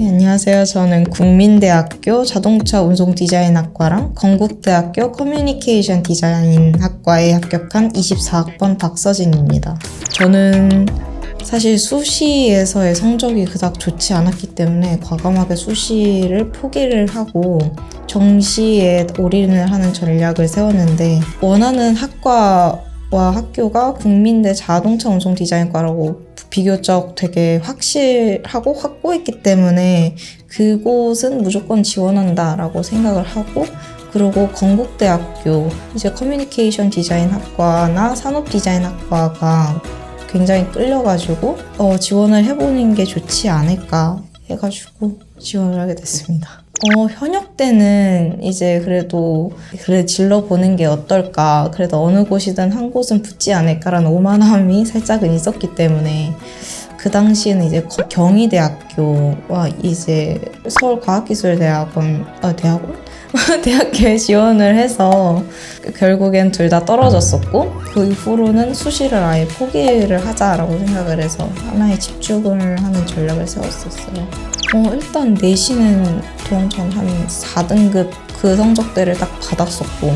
네, 안녕하세요. 저는 국민대학교 자동차 운송 디자인학과랑 건국대학교 커뮤니케이션 디자인학과에 합격한 24학번 박서진입니다. 저는 사실 수시에서의 성적이 그닥 좋지 않았기 때문에 과감하게 수시를 포기를 하고 정시에 올인을 하는 전략을 세웠는데 원하는 학과 와 학교가 국민대 자동차 운송 디자인과라고 비교적 되게 확실하고 확고했기 때문에 그곳은 무조건 지원한다라고 생각을 하고 그리고 건국대학교 이제 커뮤니케이션 디자인 학과나 산업 디자인 학과가 굉장히 끌려가지고 어, 지원을 해보는 게 좋지 않을까 해가지고 지원을 하게 됐습니다. 어, 현역 때는 이제 그래도 그래 질러 보는 게 어떨까 그래도 어느 곳이든 한 곳은 붙지 않을까라는 오만함이 살짝은 있었기 때문에 그 당시에는 이제 거- 경희대학교와 이제 서울과학기술대학원 아 대학원 대학교에 지원을 해서 결국엔 둘 다 떨어졌었고 그 이후로는 수시를 아예 포기를 하자라고 생각을 해서 하나에 집중을 하는 전략을 세웠었어요. 어, 일단 내신은 동전 한 4등급 그 성적대를 딱 받았었고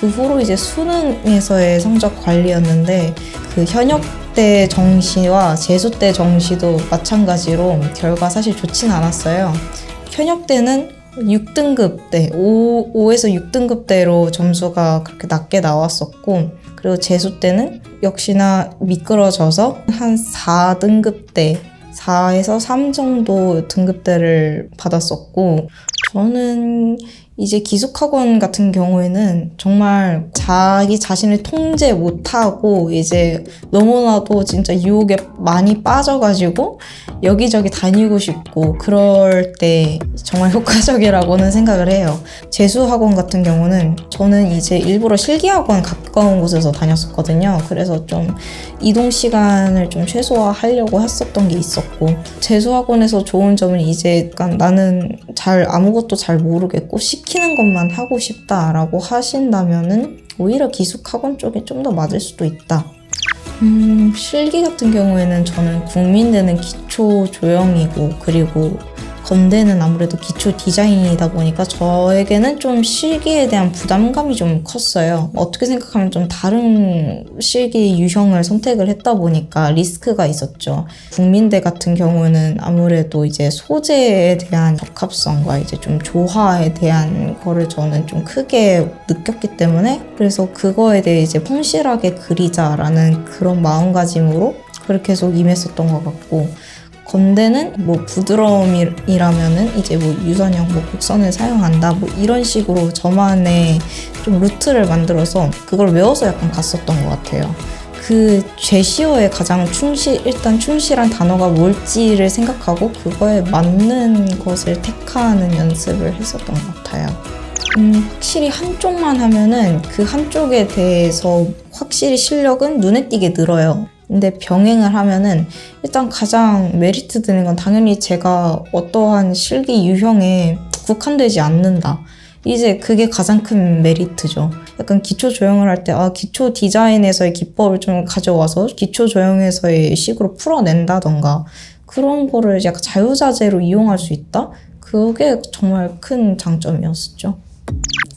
그 후로 이제 수능에서의 성적 관리였는데 그 현역 때 정시와 재수 때 정시도 마찬가지로 결과 사실 좋진 않았어요. 현역 때는 6등급 대 5, 5에서 6등급 대로 점수가 그렇게 낮게 나왔었고 그리고 재수 때는 역시나 미끄러져서 한 4등급 대 4에서 3 정도 등급대를 받았었고 저는 이제 기숙학원 같은 경우에는 정말 자기 자신을 통제 못하고 이제 너무나도 진짜 유혹에 많이 빠져가지고 여기저기 다니고 싶고 그럴 때 정말 효과적이라고는 생각을 해요. 재수학원 같은 경우는 저는 이제 일부러 실기학원 가까운 곳에서 다녔었거든요. 그래서 좀 이동 시간을 좀 최소화하려고 했었던 게 있었고 재수학원에서 좋은 점은 이제 약간 나는 잘 아무것도 잘 모르겠고 시키는 것만 하고 싶다라고 하신다면은 오히려 기숙학원 쪽에 좀 더 맞을 수도 있다. 음, 실기 같은 경우에는 저는 국민대는 기초 조형이고 그리고 건대는 아무래도 기초 디자인이다 보니까 저에게는 좀 실기에 대한 부담감이 좀 컸어요. 어떻게 생각하면 좀 다른 실기 유형을 선택을 했다 보니까 리스크가 있었죠. 국민대 같은 경우는 아무래도 이제 소재에 대한 적합성과 이제 좀 조화에 대한 거를 저는 좀 크게 느꼈기 때문에 그래서 그거에 대해 이제 성실하게 그리자라는 그런 마음가짐으로 그렇게 계속 임했었던 것 같고 건대는 뭐 부드러움이라면은 이제 뭐 유선형 뭐 곡선을 사용한다 뭐 이런 식으로 저만의 좀 루트를 만들어서 그걸 외워서 약간 갔었던 것 같아요. 그 제시어에 가장 충실 일단 충실한 단어가 뭘지를 생각하고 그거에 맞는 것을 택하는 연습을 했었던 것 같아요. 음, 확실히 한쪽만 하면은 그 한쪽에 대해서 확실히 실력은 눈에 띄게 늘어요. 근데 병행을 하면은 일단 가장 메리트 드는 건 당연히 제가 어떠한 실기 유형에 국한되지 않는다. 이제 그게 가장 큰 메리트죠. 약간 기초 조형을 할 때, 아, 기초 디자인에서의 기법을 좀 가져와서 기초 조형에서의 식으로 풀어낸다던가 그런 거를 약간 자유자재로 이용할 수 있다? 그게 정말 큰 장점이었었죠.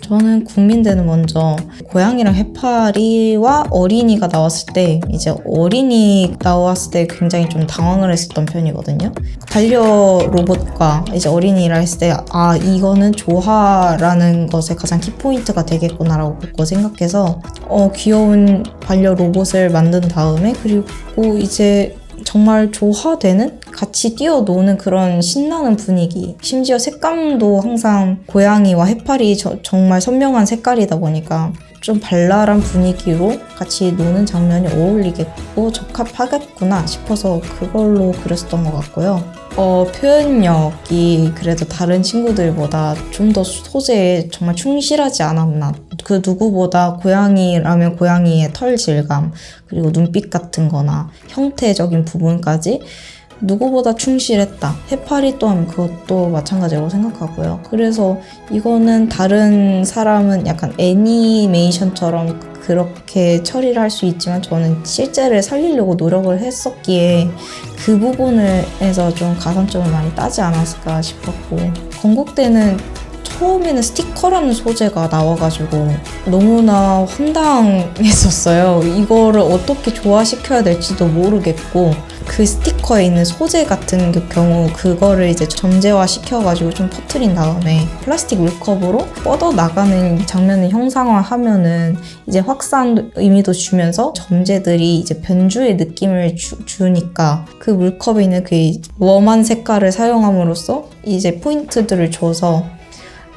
저는 국민대는 먼저 고양이랑 해파리와 어린이가 나왔을 때 이제 어린이 나왔을 때 굉장히 좀 당황을 했었던 편이거든요. 반려 로봇과 이제 어린이라 했을 때 아 이거는 조화라는 것에 가장 키포인트가 되겠구나라고 생각해서 어 귀여운 반려 로봇을 만든 다음에 그리고 이제 정말 조화되는 같이 뛰어노는 그런 신나는 분위기 심지어 색감도 항상 고양이와 해파리 저- 정말 선명한 색깔이다 보니까 좀 발랄한 분위기로 같이 노는 장면이 어울리겠고 적합하겠구나 싶어서 그걸로 그렸었던 것 같고요. 어, 표현력이 그래도 다른 친구들보다 좀 더 소재에 정말 충실하지 않았나. 그 누구보다 고양이라면 고양이의 털 질감, 그리고 눈빛 같은 거나 형태적인 부분까지 누구보다 충실했다. 해파리 또한 그것도 마찬가지라고 생각하고요. 그래서 이거는 다른 사람은 약간 애니메이션처럼 그렇게 처리를 할 수 있지만 저는 실제를 살리려고 노력을 했었기에 그 부분에서 좀 가산점을 많이 따지 않았을까 싶었고 건국대는 처음에는 스티커라는 소재가 나와가지고 너무나 황당했었어요. 이거를 어떻게 조화시켜야 될지도 모르겠고 그 스티커에 있는 소재 같은 그 경우 그거를 이제 점재화 시켜가지고 좀 퍼트린 다음에 플라스틱 물컵으로 뻗어 나가는 장면을 형상화하면은 이제 확산 의미도 주면서 점재들이 이제 변주의 느낌을 주, 주니까 그 물컵에 있는 그 웜한 색깔을 사용함으로써 이제 포인트들을 줘서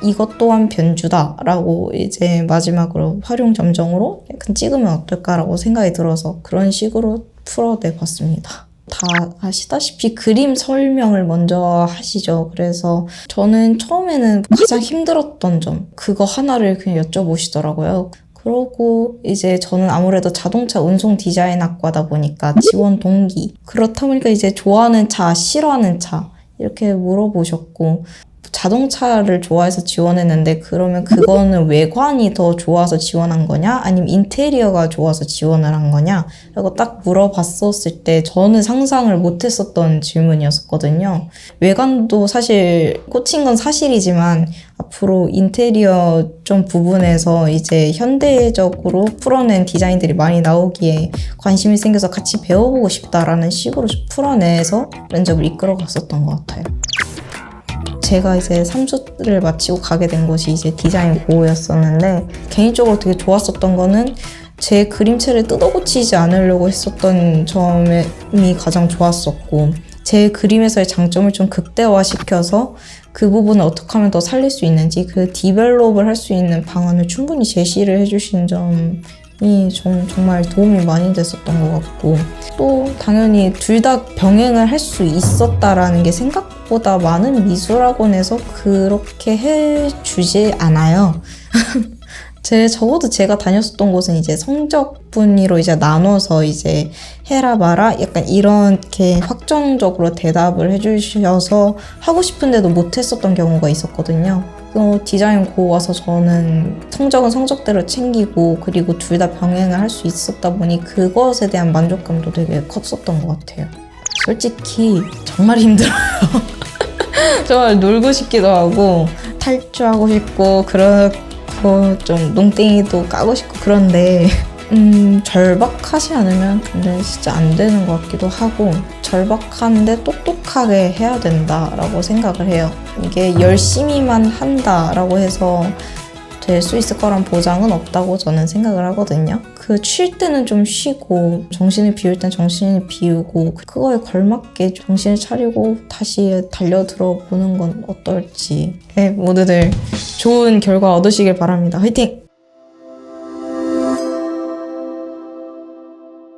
이것 또한 변주다라고 이제 마지막으로 활용 점정으로 약간 찍으면 어떨까라고 생각이 들어서 그런 식으로 풀어내 봤습니다. 다 아시다시피 그림 설명을 먼저 하시죠. 그래서 저는 처음에는 가장 힘들었던 점 그거 하나를 그냥 여쭤보시더라고요. 그러고 이제 저는 아무래도 자동차 운송 디자인 학과다 보니까 지원 동기 그렇다 보니까 이제 좋아하는 차, 싫어하는 차 이렇게 물어보셨고 자동차를 좋아해서 지원했는데 그러면 그거는 외관이 더 좋아서 지원한 거냐? 아니면 인테리어가 좋아서 지원을 한 거냐? 라고 딱 물어봤었을 때 저는 상상을 못 했었던 질문이었었거든요. 외관도 사실 꽂힌 건 사실이지만 앞으로 인테리어 좀 부분에서 이제 현대적으로 풀어낸 디자인들이 많이 나오기에 관심이 생겨서 같이 배워보고 싶다라는 식으로 풀어내서 면접을 이끌어 갔었던 것 같아요 제가 이제 3주를 마치고 가게 된 곳이 이제 디자인 고였었는데 개인적으로 되게 좋았었던 거는 제 그림체를 뜯어고치지 않으려고 했었던 점이 가장 좋았었고 제 그림에서의 장점을 좀 극대화시켜서 그 부분을 어떻게 하면 더 살릴 수 있는지 그 디벨롭을 할 수 있는 방안을 충분히 제시를 해주신 점이 좀 정말 도움이 많이 됐었던 것 같고 또 당연히 둘 다 병행을 할 수 있었다라는 게 생각보다 많은 미술학원에서 그렇게 해주지 않아요. 제 적어도 제가 다녔었던 곳은 이제 성적 분위로 이제 나눠서 이제 해라 마라 약간 이렇게 확정적으로 대답을 해주셔서 하고 싶은데도 못했었던 경우가 있었거든요. 어, 디자인 고 와서 저는 성적은 성적대로 챙기고 그리고 둘 다 병행을 할 수 있었다 보니 그것에 대한 만족감도 되게 컸었던 것 같아요. 솔직히 정말 힘들어요. 정말 놀고 싶기도 하고 탈주하고 싶고 그렇고 좀 농땡이도 까고 싶고 그런데 음 절박하지 않으면 근데 진짜 안 되는 것 같기도 하고 절박한데 똑똑하게 해야 된다라고 생각을 해요. 이게 열심히만 한다라고 해서 될 수 있을 거란 보장은 없다고 저는 생각을 하거든요. 그 쉴 때는 좀 쉬고 정신을 비울 땐 정신을 비우고 그거에 걸맞게 정신을 차리고 다시 달려들어 보는 건 어떨지. 네, 모두들 좋은 결과 얻으시길 바랍니다. 화이팅!